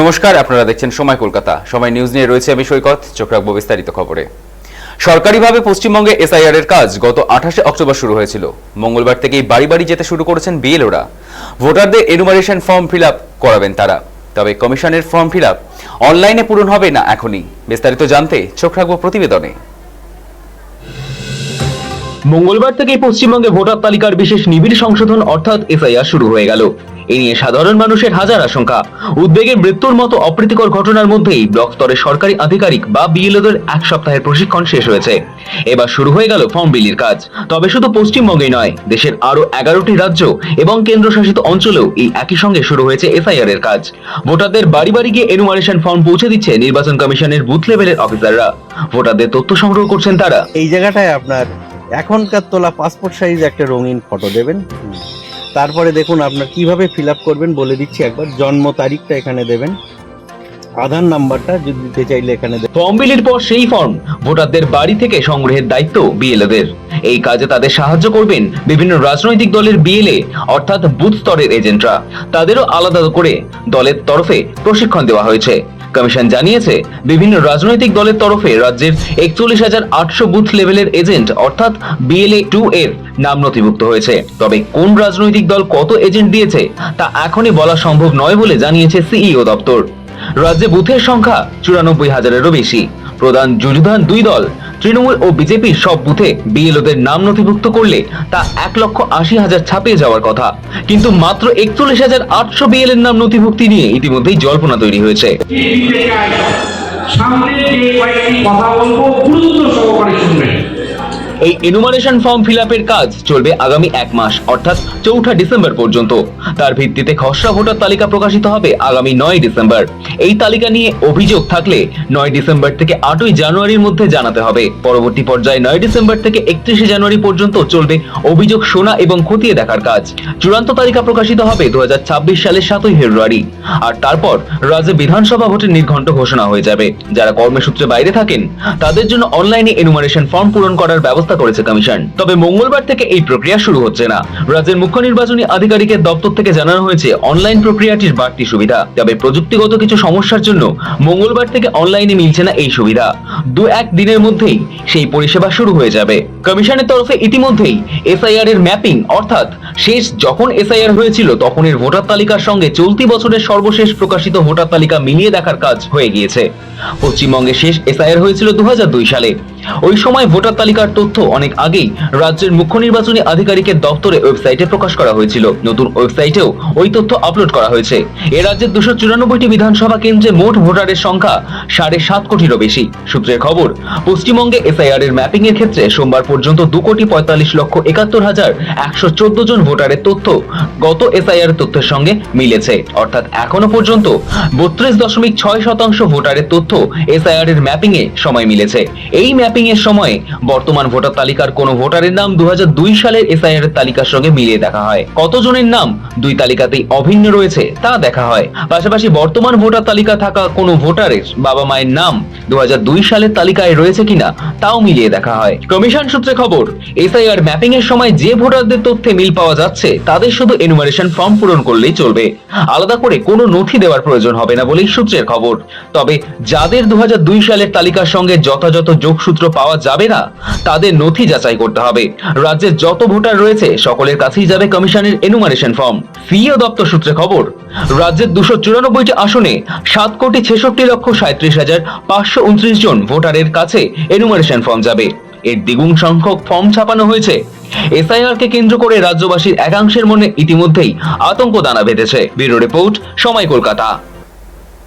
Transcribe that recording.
নমস্কার, আপনারা দেখছেন সময় কলকাতা। সময় নিউজ নিয়ে রয়েছে আমি সৈকত, চোখ রাখব বিস্তারিত খবরে। সরকারিভাবে পশ্চিমবঙ্গে এসআইআর এর কাজ গত আঠাশে অক্টোবর শুরু হয়েছিল। মঙ্গলবার থেকেই বাড়ি বাড়ি যেতে শুরু করেছেন বিএলওরা ভোটারদের এনুমারেশন ফর্ম ফিল করাবেন তারা। তবে কমিশনের ফর্ম ফিল অনলাইনে পূরণ হবে না এখনই। বিস্তারিত জানতে চোখ রাখব প্রতিবেদনে। মঙ্গলবার থেকেই পশ্চিমবঙ্গে ভোটার তালিকার বিশেষ নিবিড় সংশোধন অর্থাৎ এসআইআর শুরু হয়ে গেল। এ নিয়ে সাধারণ মানুষের হাজার আশঙ্কা। উদ্বেগের মৃত্যুর মতো অপ্রীতিকর ঘটনার মধ্যেই ব্লক স্তরে সরকারি আধিকারিক বা বিএলওদের এক সপ্তাহের প্রশিক্ষণ শেষ হয়েছে। এবার শুরু হয়ে গেল ফর্ম বিলির কাজ। তবে শুধু পশ্চিমবঙ্গেই নয়, দেশের আরও এগারোটি রাজ্য এবং কেন্দ্রশাসিত অঞ্চলেও এই একই সঙ্গে শুরু হয়েছে এসআইআর এর কাজ। ভোটারদের বাড়ি বাড়ি গিয়ে এনুমারেশন ফর্ম পৌঁছে দিচ্ছে নির্বাচন কমিশনের বুথ লেভেলের অফিসাররা। ভোটারদের তথ্য সংগ্রহ করছেন তারা। এই জায়গাটায় আপনার এখনকার তোলা পাসপোর্ট সাইজ একটা রঙিন ফটো দেবেন। তারপরে দেখুন আপনার কীভাবে ফিল আপ করবেন বলে দিচ্ছি একবার জন্ম তারিখটা এখানে দেবেন। আধার নাম্বারটা যদি দিতে চাইলে এখানে দেবেন ফর্ম বিলির পর সেই ফর্ম ভোটারদের বাড়ি থেকে সংগ্রহের দায়িত্ব বিএলএদের এই কাজে তাদের সাহায্য করবেন বিভিন্ন রাজনৈতিক দলের বিএলএ অর্থাৎ বুথ স্তরের এজেন্টরা। তাদেরও আলাদা করে দলের তরফে প্রশিক্ষণ দেওয়া হয়েছে। কমিশন জানিয়েছে, বিভিন্ন রাজনৈতিক দলের তরফে রাজ্যের একচল্লিশ হাজার আটশো বুথ লেভেলের এজেন্ট, অর্থাৎ বিএলএ টু এর নাম নথিভুক্ত হয়েছে। তবে কোন রাজনৈতিক দল কত এজেন্ট দিয়েছে, তা এখনই বলা সম্ভব নয় বলে জানিয়েছে সিইও দপ্তর। রাজ্যে বুথের সংখ্যা চুরানব্বই হাজারেরও বেশি। প্রধান যুযুধান দুই দল, তৃণমূল ও বিজেপি সব বুথে বিএলওদের নাম নথিভুক্ত করলে তা এক লক্ষ আশি হাজার ছাপিয়ে যাওয়ার কথা। কিন্তু মাত্র একচল্লিশ হাজার আটশো বিএল এর নাম নথিভুক্তি নিয়ে ইতিমধ্যেই জল্পনা তৈরি হয়েছে। সামনে যে কয়েকটি কথা বলব, গুরুত্ব সহকারে শুনবেন। এই এনুমারেশন ফর্ম ফিল কাজ চলবে আগামী এক মাস, অর্থাৎ চৌঠা ডিসেম্বর পর্যন্ত। তার ভিত্তিতে খসড়া ভোটার তালিকা প্রকাশিত হবে আগামী নয় ডিসেম্বর। এই তালিকা নিয়ে অভিযোগ থাকলে নয় ডিসেম্বর থেকে আটই জানুয়ারির মধ্যে জানাতে হবে। পরবর্তী পর্যায়ে নয় ডিসেম্বর থেকে একত্রিশে জানুয়ারি পর্যন্ত চলবে অভিযোগ শোনা এবং খতিয়ে দেখার কাজ। চূড়ান্ত তালিকা প্রকাশিত হবে দু হাজার ছাব্বিশ সালের সাতই ফেব্রুয়ারি। আর তারপর রাজ্যে বিধানসভা ভোটের নির্ঘণ্ট ঘোষণা হয়ে যাবে। যারা কর্মসূত্রে বাইরে থাকেন, তাদের জন্য অনলাইনে এনুমারেশন ফর্ম পূরণ করার ব্যবস্থা করেছে কমিশন। তবে মঙ্গলবার থেকে এই প্রক্রিয়া শুরু হচ্ছে না। রাজ্যের মুখ্য নির্বাচনী আধিকারিকের দপ্তর থেকে জানানো হয়েছে, অনলাইন প্রক্রিয়াটির বাড়তি সুবিধা। তবে প্রযুক্তিগত কিছু সমস্যার জন্য মঙ্গলবার থেকে অনলাইনে মিলছে না এই সুবিধা। দু এক দিনের মধ্যেই সেই পরিষেবা শুরু হয়ে যাবে। কমিশনের তরফে ইতিমধ্যেই এসআইআর এর ম্যাপিং, অর্থাৎ শেষ যখন এসআইআর হয়েছিল তখনের ভোটার তালিকার সঙ্গে চলতি বছরের সর্বশেষ প্রকাশিত ভোটার তালিকা মিলিয়ে দেখার কাজ হয়ে গিয়েছে। পশ্চিমবঙ্গে শেষ এসআইআর হয়েছিল দু হাজার দুই সালে। ওই সময় ভোটার তালিকার তথ্য অনেক আগেই রাজ্যের মুখ্য নির্বাচনী আধিকারিকের দপ্তরে ওয়েবসাইটে প্রকাশ করা হয়েছিল। নতুন ওয়েবসাইটেও ওই তথ্য আপলোড করা হয়েছে। এ রাজ্যের দুশো চুরানব্বইটি বিধানসভা কেন্দ্রে মোট ভোটারের সংখ্যা সাড়ে সাত কোটিরও বেশি। সূত্রের খবর, পশ্চিমবঙ্গে এসআইআর এর ম্যাপিং এর ক্ষেত্রে সোমবার পর্যন্ত দু কোটি পঁয়তাল্লিশ লক্ষ একাত্তর হাজার একশো চোদ্দ জন ভোটারের তথ্য গত এসআইআর তথ্যের সঙ্গে মিলেছে। অর্থাৎ এখনও পর্যন্ত বত্রিশ দশমিক ছয় শতাংশ ভোটারের তথ্য এসআইআর এর ম্যাপিং এ সময় মিলেছে। এই ম্যাপিং এর সময় বর্তমান ভোটার তালিকার কোন ভোটারের নাম দু হাজার দুই সালের এসআইআর তালিকার সঙ্গে মিলিয়ে দেখা হয়। কতজনের নাম দুই তালিকাতেই অভিন্ন রয়েছে তা দেখা হয়। পাশাপাশি বর্তমান ভোটার তালিকা থাকা কোন ভোটারের বাবা মায়ের নাম দু সালের তালিকায় রয়েছে কিনা তাও মিলিয়ে দেখা হয়। কমিশন সূত্রে খবর এসআইআর ম্যাপিং এর সময় যে ভোটারদের তথ্যে মিল পাওয়া যাচ্ছে, তাদের শুধু এনুমারেশন ফর্ম পূরণ করলেই চলবে। আলাদা করে কোনো নথি দেওয়ার প্রয়োজন হবে না বলেই সূত্রের খবর। তবে যাদের দু হাজার দুই সালের তালিকার সঙ্গে যথাযথ যোগসূত্র পাওয়া যাবে না, তাদের নথি যাচাই করতে হবে। রাজ্যের যত ভোটার রয়েছে, সকলের কাছেই যাবে কমিশনের এনুমারেশন ফর্ম সিইও দপ্তর সূত্রে খবর, রাজ্যের দুশো চুরানব্বইটি আসনে সাত কোটি ছেষট্টি লক্ষ সাঁত্রিশ হাজার পাঁচশো উনত্রিশ জন ভোটারের কাছে এনুমারেশন ফর্ম যাবে। এর দ্বিগুণ সংখ্যক ফর্ম ছাপানো হয়েছে। এসআইআর কে কেন্দ্র করে রাজ্যবাসীর একাংশের মনে ইতিমধ্যেই আতঙ্ক দানা বেঁধেছে। ব্যুরো রিপোর্ট, সময় কলকাতা।